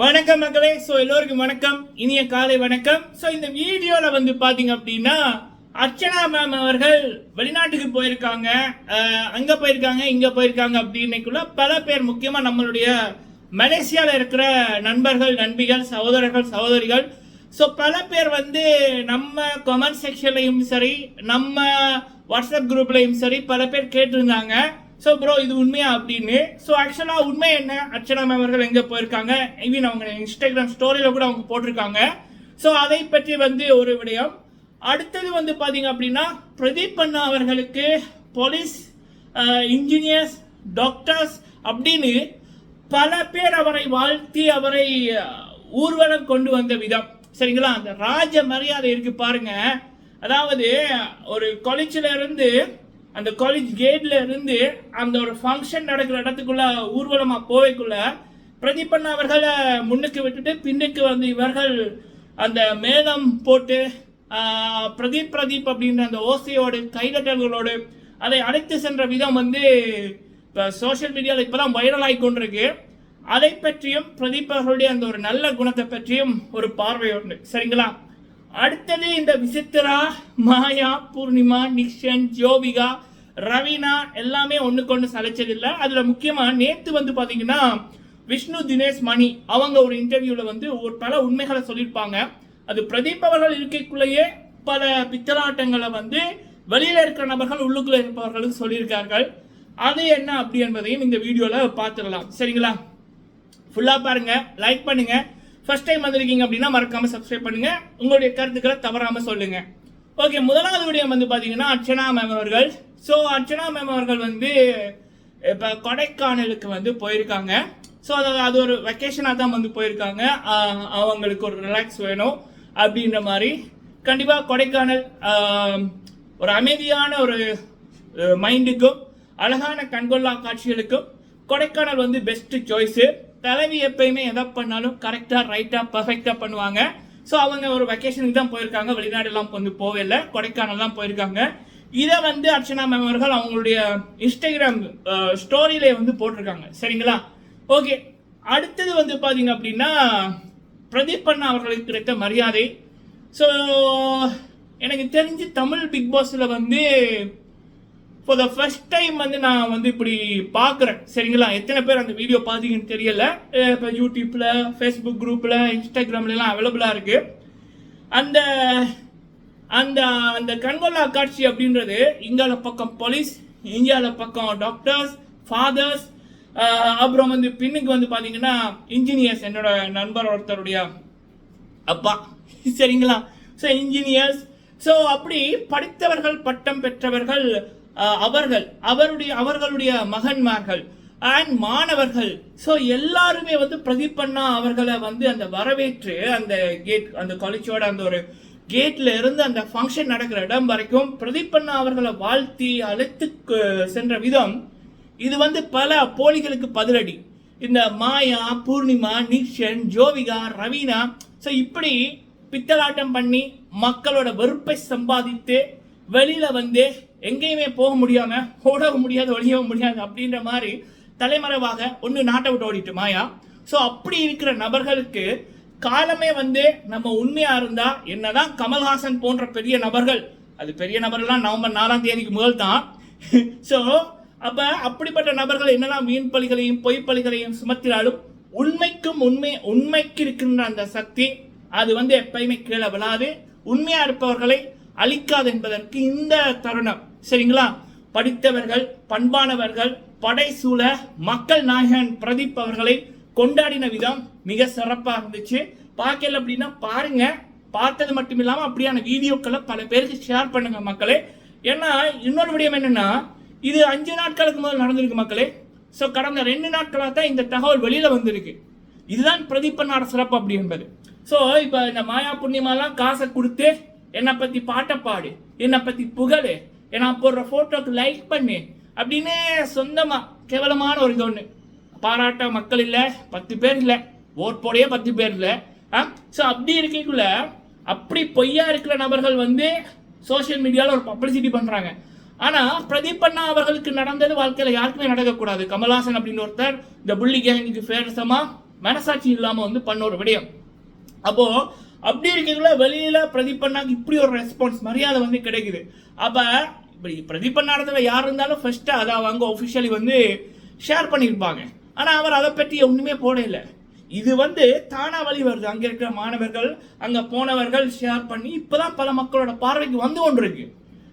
வணக்கம் மக்களே. ஸோ எல்லோருக்கும் வணக்கம். இனிய காலை வணக்கம். ஸோ இந்த வீடியோவில் வந்து பார்த்தீங்க அப்படின்னா அர்ச்சனா மேம் அவர்கள் வெளிநாட்டுக்கு போயிருக்காங்க. அங்கே போயிருக்காங்க இங்கே போயிருக்காங்க அப்படின்னைக்குள்ள பல பேர் முக்கியமாக நம்மளுடைய மலேசியாவில் இருக்கிற நண்பர்கள் நண்பிகள் சகோதரர்கள் சகோதரிகள். ஸோ பல பேர் வந்து நம்ம கமெண்ட் செக்ஷன்லையும் சரி நம்ம வாட்ஸ்அப் குரூப்லையும் சரி பல பேர் கேட்டிருந்தாங்க. ஸோ ப்ரோ இது உண்மையா அப்படின்னு? ஸோ ஆக்சுவலாக உண்மை என்ன? அர்ச்சனா மேம் அவர்கள் எங்கே போயிருக்காங்க? ஈவன் அவங்க இன்ஸ்டாகிராம் ஸ்டோரியில் கூட அவங்க போட்டிருக்காங்க. ஸோ அதை பற்றி வந்து ஒரு விடயம். அடுத்தது வந்து பார்த்தீங்க அப்படின்னா பிரதீப் அண்ணா அவர்களுக்கு போலீஸ் இன்ஜினியர்ஸ் டாக்டர்ஸ் அப்படின்னு பல பேர் அவரை வாழ்த்தி அவரை ஊர்வலம் கொண்டு வந்த விதம். சரிங்களா? அந்த ராஜ மரியாதை இருக்கு பாருங்க. அதாவது ஒரு காலேஜில் இருந்து அந்த காலேஜ் கேட்ல இருந்து அந்த ஒரு ஃபங்க்ஷன் நடக்கிற இடத்துக்குள்ள ஊர்வலமா போவைக்குள்ள பிரதீபன் அவர்களை முன்னுக்கு விட்டுட்டு பின்னுக்கு வந்து இவர்கள் அந்த மேளம் போட்டு பிரதீப் பிரதீப் அப்படின்ற அந்த ஓசையோடு கைதட்டல்களோடு அதை அழைத்து சென்ற விதம் வந்து இப்போ சோஷியல் மீடியாவில் இப்போதான் வைரல் ஆகி கொண்டிருக்கு. அதை பற்றியும் பிரதீப் அவர்களுடைய அந்த ஒரு நல்ல குணத்தை பற்றியும் ஒரு பார்வை உண்டு. சரிங்களா? அடுத்தது இந்த விசித்திரா மாயா பூர்ணிமா நிக்ஷன் ஜோவிகா ரவீனா எல்லாமே ஒன்றுக்கு ஒன்று சலைச்சதில்லை அதில் முக்கியமாக நேற்று வந்து பார்த்தீங்கன்னா விஷ்ணு தினேஷ் மணி அவங்க ஒரு இன்டர்வியூவில் வந்து ஒரு பல உண்மைகளை சொல்லியிருப்பாங்க. அது பிரதீப் அவர்கள் இருக்கைக்குள்ளேயே பல பித்தலாட்டங்களை வந்து வெளியில் இருக்கிற நபர்கள் உள்ளுக்குள்ளே இருப்பவர்களுக்கு சொல்லியிருக்கார்கள். அது என்ன அப்படி என்பதையும் இந்த வீடியோவில் பார்த்துடலாம். சரிங்களா? ஃபுல்லாக பாருங்கள் லைக் பண்ணுங்கள் ஃபர்ஸ்ட் டைம் வந்திருக்கீங்க அப்படின்னா மறக்காம சப்ஸ்கிரைப் பண்ணுங்க. உங்களுடைய கருத்துக்களை தவறாம சொல்லுங்க. ஓகே முதலாவது வீடியோ வந்து பார்த்தீங்கன்னா அர்ச்சனா மேம் அவர்கள். ஸோ அர்ச்சனா மேம் அவர்கள் வந்து இப்போ கொடைக்கானலுக்கு வந்து போயிருக்காங்க. ஸோ அதாவது அது ஒரு வெக்கேஷனாக தான் வந்து போயிருக்காங்க. அவங்களுக்கு ஒரு ரிலாக்ஸ் வேணும் அப்படின்ற மாதிரி. கண்டிப்பாக கொடைக்கானல் ஒரு அமைதியான ஒரு மைண்டுக்கும் அழகான கண்கொள்ளா காட்சிகளுக்கும் கொடைக்கானல் வந்து பெஸ்ட் சாய்ஸு தலைவி எப்பயுமே எதை பண்ணாலும் கரெக்டாக ரைட்டாக பர்ஃபெக்டாக பண்ணுவாங்க. ஸோ அவங்க ஒரு வெக்கேஷனுக்கு தான் போயிருக்காங்க. வெளிநாடுலாம் வந்து போகல. கொடைக்கானல் தான் போயிருக்காங்க. இதை வந்து அர்ச்சனா மேம் அவர்கள் அவங்களுடைய இன்ஸ்டாகிராம் ஸ்டோரியில வந்து போட்டிருக்காங்க. சரிங்களா? ஓகே அடுத்தது வந்து பார்த்தீங்க அப்படின்னா பிரதீப் அண்ணா அவர்களுக்கு கிடைத்த மரியாதை. ஸோ எனக்கு தெரிஞ்சு தமிழ் பிக் பாஸில் வந்து ஃபார் த ஃபர்ஸ்ட் டைம் வந்து நான் வந்து இப்படி பார்க்குறேன். சரிங்களா? எத்தனை பேர் அந்த வீடியோ பார்த்தீங்கன்னு தெரியல. இப்போ யூடியூப்பில் ஃபேஸ்புக் குரூப்பில் இன்ஸ்டாகிராம்லலாம் அவைலபிளாக இருக்குது அந்த அந்த அந்த கண்கொள்ளா காட்சி அப்படின்றது இங்கால பக்கம் போலீஸ் இந்தியாவில் பக்கம் டாக்டர்ஸ் ஃபாதர்ஸ் அப்புறம் வந்து பின்னுக்கு வந்து பார்த்தீங்கன்னா இன்ஜினியர்ஸ் என்னோட நண்பர் ஒருத்தருடைய அப்பா. சரிங்களா? ஸோ இன்ஜினியர்ஸ் ஸோ அப்படி படித்தவர்கள் பட்டம் பெற்றவர்கள் அவர்கள் அவருடைய அவர்களுடைய மகன்மார்கள் அண்ட் மாணவர்கள். ஸோ எல்லாருமே வந்து பிரதீபண்ணா அவர்களை வந்து அந்த வரவேற்று அந்த கேட் அந்த காலேஜோட அந்த ஒரு கேட்ல இருந்து அந்த ஃபங்க்ஷன் நடக்கிற இடம் வரைக்கும் பிரதீபண்ணா அவர்களை வாழ்த்தி அழைத்து சென்ற விதம் இது வந்து பல போலிகளுக்கு பதிலடி. இந்த மாயா பூர்ணிமா நிக்ஷன் ஜோவிகா ரவீனா ஸோ இப்படி பித்தலாட்டம் பண்ணி மக்களோட வெறுப்பை சம்பாதித்து வெளியில வந்து எங்கேயுமே போக முடியாம ஓடவும் முடியாது ஒழியவும் முடியாது அப்படின்ற மாதிரி தலைமறைவாக ஒன்று நாட்டை விட்டு ஓடிட்டு மாயா. ஸோ அப்படி இருக்கிற நபர்களுக்கு காலமே வந்து நம்ம உண்மையா இருந்தா என்னதான் கமல்ஹாசன் போன்ற பெரிய நபர்கள் அது பெரிய நபர்கள்லாம் நவம்பர் நாலாம் தேதிக்கு முதல் தான். ஸோ அப்ப அப்படிப்பட்ட நபர்கள் என்னதான் வீண் பழிகளையும் பொய் சுமத்தினாலும் உண்மைக்கும் உண்மை உண்மைக்கு இருக்கின்ற அந்த சக்தி அது வந்து எப்பயுமே கீழே விழாது. உண்மையா இருப்பவர்களை அழிக்காது என்பதற்கு இந்த தருணம். சரிங்களா? படித்தவர்கள் பண்பானவர்கள் படைசூழ மக்கள் நாயகன் பிரதீப் அவர்களை கொண்டாடின விதம் மிக சிறப்பாக இருந்துச்சு. பார்க்கல அப்படின்னா பாருங்க. பார்த்தது மட்டும் இல்லாமல் அப்படியான வீடியோக்களை பல பேருக்கு ஷேர் பண்ணுங்க மக்களே. ஏன்னா இன்னொரு விடயம் என்னன்னா இது அஞ்சு நாட்களுக்கு முதல் நடந்திருக்கு மக்களே. ஸோ கடந்த ரெண்டு நாட்களாக தான் இந்த தகவல் வெளியில் வந்திருக்கு. இதுதான் பிரதீபனார சிறப்பு அப்படி என்பது. ஸோ இப்போ இந்த மாயா புண்ணியமாலாம் காசை கொடுத்து என்னை பற்றி பாட்டை பாடு என்னை பற்றி புகழு நான் போடுற ஃபோட்டோக்கு லைக் பண்ணு. அப்படின்னு சொந்தமாக கேவலமான ஒரு இது ஒன்று பாராட்ட மக்கள் இல்லை பத்து பேர் இல்லை ஓட் போடையே பத்து பேர் இல்லை. ஆ? ஸோ அப்படி இருக்கக்குள்ள அப்படி பொய்யா இருக்கிற நபர்கள் வந்து சோஷியல் மீடியாவில் ஒரு பப்ளிசிட்டி பண்ணுறாங்க ஆனால் பிரதீப் அண்ணா அவர்களுக்கு நடந்தது வாழ்க்கையில் யாருக்குமே நடக்கக்கூடாது. கமல்ஹாசன் அப்படின்னு ஒருத்தர் இந்த புள்ளி கேங்குக்கு ஃபேரசமாக மனசாட்சி இல்லாமல் வந்து பண்ண ஒரு விடயம். அப்போது அப்படி இருக்கிறதுல வெளியில் பிரதீப் பண்ணாக்கு இப்படி ஒரு ரெஸ்பான்ஸ் மரியாதை வந்து கிடைக்குது. அப்போ இப்படி பிரதீப் யார் இருந்தாலும் ஃபர்ஸ்ட் அதை அவங்க ஒஃபிஷியலி வந்து ஷேர் பண்ணியிருப்பாங்க. ஆனால் அவர் அதை பற்றி ஒன்றுமே போடல. இது வந்து தானா வழி வருது. அங்கே இருக்கிற மாணவர்கள் அங்கே போனவர்கள் ஷேர் பண்ணி இப்போ தான் பல மக்களோட பார்வைக்கு வந்து கொண்டிருக்கு.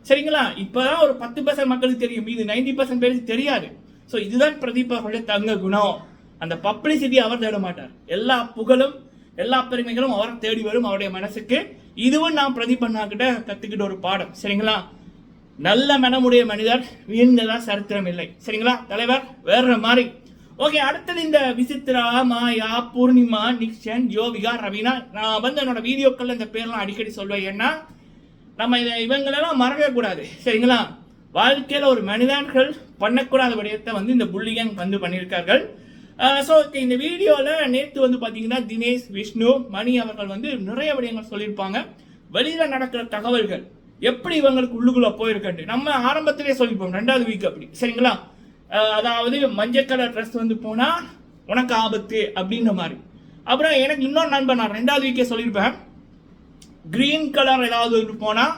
சரிங்களா? இப்போ தான் ஒரு பத்து பர்சன்ட் மக்களுக்கு தெரியும். இது நைன்டி பர்சன்ட் பேருக்கு தெரியாது. ஸோ இதுதான் பிரதீப் அவருடைய தங்க குணம். அந்த பப்ளிசிட்டி அவர் தேட மாட்டார். எல்லா புகழும் எல்லா பெருமைகளும் அவரை தேடி வரும் அவருடைய மனசுக்கு. இதுவும் நான் பிரதீப் அண்ணா கிட்ட கற்றுக்கிட்ட ஒரு பாடம். சரிங்களா? நல்ல மனமுடைய மனிதர் வீழ்ந்ததா சரித்திரம் இல்லை. சரிங்களா? தலைவர் வேற மாதிரி. ஓகே அடுத்தது இந்த விசித்ரா மாயா பூர்ணிமா நிக்ஷன் ஜோவிகா ரவீனா. நான் வந்து என்னோட வீடியோக்கள் இந்த பேர்லாம் அடிக்கடி சொல்வேன். ஏன்னா நம்ம இதை இவங்களெல்லாம் மறக்கவே கூடாது. சரிங்களா? வாழ்க்கையில் ஒரு மனிதர்கள் பண்ணக்கூடாத விடயத்தை வந்து இந்த புள்ளிகன் வந்து பண்ணியிருக்கார்கள். ஸோ இந்த வீடியோவில் நேற்று வந்து பார்த்தீங்கன்னா தினேஷ் விஷ்ணு மணி அவர்கள் வந்து நிறைய விடயங்கள் சொல்லியிருப்பாங்க. வெளியில் நடக்கிற தகவல்கள். எப்படி இவங்களுக்கு உள்ளுக்குள்ள போயிருக்கட்டு? நம்ம ஆரம்பத்திலே சொல்லிப்போம் ரெண்டாவது வீக் அப்படி. சரிங்களா? அதாவது மஞ்சள் கலர் ட்ரெஸ் வந்து போனால் உனக்கு ஆபத்து அப்படின்ற மாதிரி. அப்புறம் எனக்கு இன்னொரு நண்பன் நான் ரெண்டாவது வீக்கே சொல்லியிருப்பேன். கிரீன் கலர் ஏதாவது ஒன்று போனால்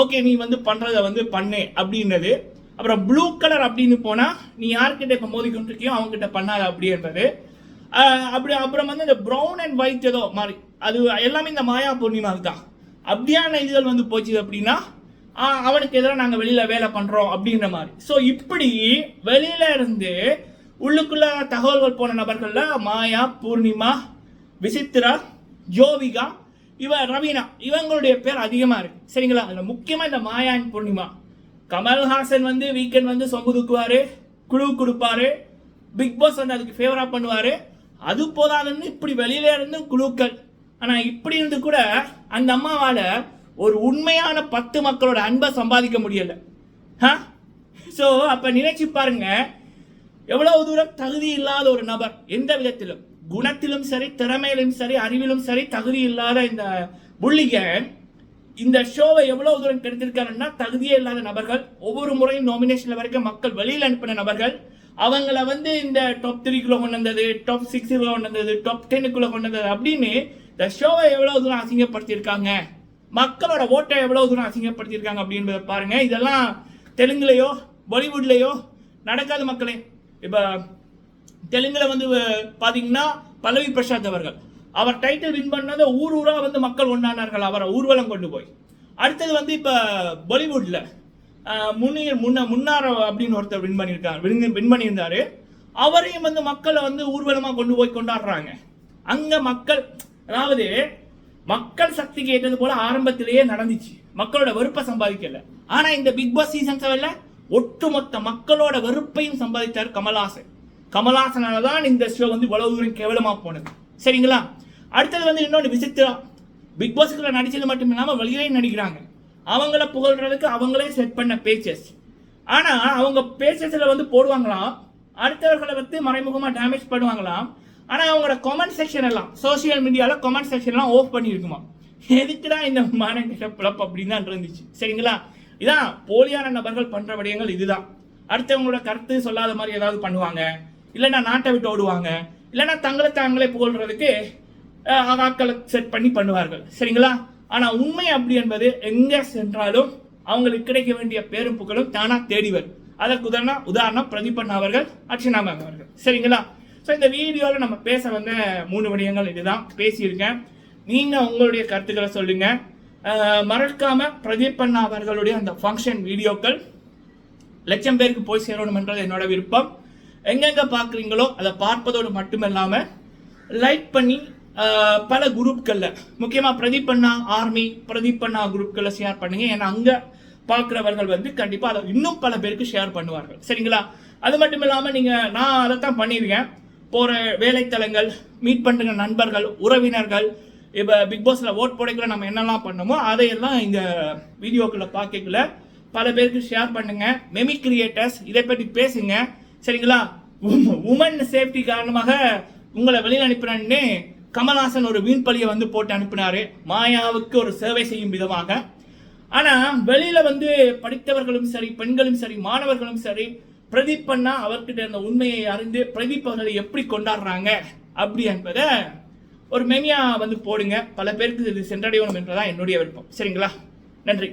ஓகே நீ வந்து பண்ணுறதை வந்து பண்ணு அப்படின்றது. அப்புறம் ப்ளூ கலர் அப்படின்னு போனால் நீ யார்கிட்ட இப்போ மோதி கொண்டிருக்கியோ அவங்ககிட்ட பண்ணாத அப்படின்றது. அப்படி அப்புறம் வந்து இந்த ப்ரௌன் அண்ட் ஒயிட் ஏதோ மாதிரி. அது எல்லாமே இந்த மாயா பூர்ணிமாவுக்கு தான். அப்படியான இதுகள் வந்து போச்சு அப்படின்னா அவனுக்கு எதிராக நாங்கள் வெளியில் வேலை பண்ணுறோம் அப்படின்ற மாதிரி. ஸோ இப்படி வெளியில இருந்து உள்ளுக்குள்ள தகவல்கள் போன நபர்களில் மாயா பூர்ணிமா விசித்ரா ஜோவிகா இவ ரவீனா இவங்களுடைய பேர் அதிகமாக இருக்கு. சரிங்களா? அதில் முக்கியமாக இந்த மாயா அண்ட் பூர்ணிமா. கமல்ஹாசன் வந்து வீக்கெண்ட் வந்து சொம்பு தூக்குவார் குழு கொடுப்பாரு பிக் பாஸ் வந்து அதுக்கு ஃபேவராக பண்ணுவார். அது போதாதுன்னு இப்படி வெளியில இருந்து குழுக்கள் ஆனால் இப்படி இருந்து கூட அந்த அம்மாவால் ஒரு உண்மையான பத்து மக்களோட அன்பை சம்பாதிக்க முடியல. ஸோ அப்போ நினைச்சு பாருங்க. எவ்வளவு தூரம் தகுதி இல்லாத ஒரு நபர் எந்த விதத்திலும். குணத்திலும் சரி திறமையிலும் சரி அறிவிலும் சரி தகுதி இல்லாத இந்த புள்ளிக இந்த ஷோவை எவ்வளவு தூரம் கெடுத்திருக்காருன்னா தகுதியே இல்லாத நபர்கள் ஒவ்வொரு முறையும் நாமினேஷன்ல வரைக்கும் மக்கள் வெளியில் அனுப்பின நபர்கள் அவங்கள வந்து இந்த டாப் த்ரீக்குள்ள கொண்டு வந்தது டாப் சிக்ஸுக்குள்ள கொண்டு வந்தது டாப் டென்னுக்குள்ள கொண்டு வந்தது அப்படின்னு இந்த ஷோவை எவ்வளவு தூரம் அசிங்கப்படுத்தியிருக்காங்க? மக்களோட ஓட்டை எவ்வளவு தூரம் அசிங்கப்படுத்தியிருக்காங்க அப்படின்றத பாருங்க. இதெல்லாம் தெலுங்குலேயோ பாலிவுட்லேயோ நடக்காத மக்களே. இப்போ தெலுங்கில் வந்து பார்த்தீங்கன்னா பல்லவி பிரசாத் அவர்கள். அவர் டைட்டில் வின் பண்ணதை ஊர் ஊராக வந்து மக்கள் ஒன்றானார்கள் அவரை ஊர்வலம் கொண்டு போய். அடுத்தது வந்து இப்போ பாலிவுட்டில் முன்னியர் முன்ன முன்னார் அப்படின்னு ஒருத்தர் வின் பண்ணியிருக்காரு. வின் வின் பண்ணியிருந்தார். அவரையும் வந்து மக்களை வந்து ஊர்வலமாக கொண்டு போய் கொண்டாடுறாங்க. அங்கே மக்கள் அதாவது மக்கள் சக்திக்கு ஏற்றது போல ஆரம்பத்திலேயே நடந்துச்சு. மக்களோட வெறுப்பை சம்பாதிக்கல. ஆனா இந்த பிக் பாஸ் சீசன் செவன்ல ஒட்டுமொத்த மக்களோட வெறுப்பையும் சம்பாதித்தார் கமல்ஹாசன். கமல்ஹாசனால தான் இந்த ஷோ வந்து இவ்வளவு தூரம் கேவலமா போனது. சரிங்களா? அடுத்தது வந்து இன்னொன்று விசித்திரா. பிக் பாஸ்க்குள்ள நடிச்சது மட்டும் இல்லாமல் வெளியிலையும் நடிக்கிறாங்க. அவங்கள புகழ்றதுக்கு அவங்களே செட் பண்ண பேச்சஸ் ஆனால் அவங்க பேச்சஸில் வந்து போடுவாங்களாம் அடுத்தவர்களை வந்து மறைமுகமாக டேமேஜ் பண்ணுவாங்களாம் ஆனால் அவங்களோட கமெண்ட் செக்ஷன் எல்லாம் சோஷியல் மீடியாவில் கமெண்ட் செக்ஷன்லாம் எல்லாம் ஆஃப் பண்ணியிருக்குமா? எதுக்குடா இந்த மானங்கிட்ட பிளப் அப்படின்னு தான் இருந்துச்சு. சரிங்களா? இதான் போலியான நபர்கள் பண்ற விடயங்கள் இதுதான். அடுத்தவங்களோட கருத்து சொல்லாத மாதிரி ஏதாவது பண்ணுவாங்க. இல்லைன்னா நாட்டை விட்டு ஓடுவாங்க. இல்லைன்னா தங்களை தாங்களே புகழ்றதுக்கு வாக்களை செட் பண்ணி பண்ணுவார்கள். சரிங்களா? ஆனா உண்மை அப்படி என்பது எங்க சென்றாலும் அவங்களுக்கு கிடைக்க வேண்டிய பேரும் புகழும் தானா தேடி வரும் அதற்கு உதாரணம் உதாரணம் பிரதீபன் அவர்கள் அர்ச்சனா மேம் அவர்கள். சரிங்களா? ஸோ இந்த வீடியோவில் நம்ம பேச வந்த மூணு விடயங்கள் இதுதான். பேசியிருக்கேன். நீங்கள் உங்களுடைய கருத்துக்களை சொல்லுங்கள் மறக்காமல் பிரதீப் அண்ணா அவர்களுடைய அந்த ஃபங்க்ஷன் வீடியோக்கள் லட்சம் பேருக்கு போய் சேரணும்ன்றது என்னோட விருப்பம். எங்கெங்கே பார்க்குறீங்களோ அதை பார்ப்பதோடு மட்டுமில்லாமல் லைக் பண்ணி பல குரூப்களில் முக்கியமாக பிரதீப் அண்ணா ஆர்மி பிரதீப் அண்ணா குரூப்களில் ஷேர் பண்ணுங்கள் ஏன்னா அங்கே பார்க்குறவர்கள் வந்து கண்டிப்பாக அதை இன்னும் பல பேருக்கு ஷேர் பண்ணுவார்கள். சரிங்களா? அது மட்டும் இல்லாமல் நீங்கள் நான் அதை தான் பண்ணியிருக்கேன். போகிற வேலைத்தலங்கள் மீட் பண்ணுற நண்பர்கள் உறவினர்கள் இப்போ பிக் பாஸில் ஓட் போடைக்குள்ள நம்ம என்னெல்லாம் பண்ணோமோ அதையெல்லாம் இந்த வீடியோக்குள்ள பார்க்கக்குள்ள பல பேருக்கு ஷேர் பண்ணுங்க. மெமி கிரியேட்டர்ஸ் இதை பற்றி பேசுங்க. சரிங்களா? உமன் சேஃப்டி காரணமாக உங்களை வெளியில் அனுப்பினேன்னு கமல்ஹாசன் ஒரு வீண் பழியை வந்து போட்டு அனுப்பினாரு. மாயாவுக்கு ஒரு சேவை செய்யும் விதமாக. ஆனால் வெளியில் வந்து படித்தவர்களும் சரி பெண்களும் சரி மாணவர்களும் சரி பிரதீப் அண்ணா அவர்கிட்ட இருந்த உண்மையை அறிந்து பிரதீப் அவர்களை எப்படி கொண்டாடுறாங்க? அப்படி என்பதை ஒரு மெமியா வந்து போடுங்க. பல பேருக்கு இது சென்றடையணும் என்றதான் என்னுடைய விருப்பம். சரிங்களா? நன்றி.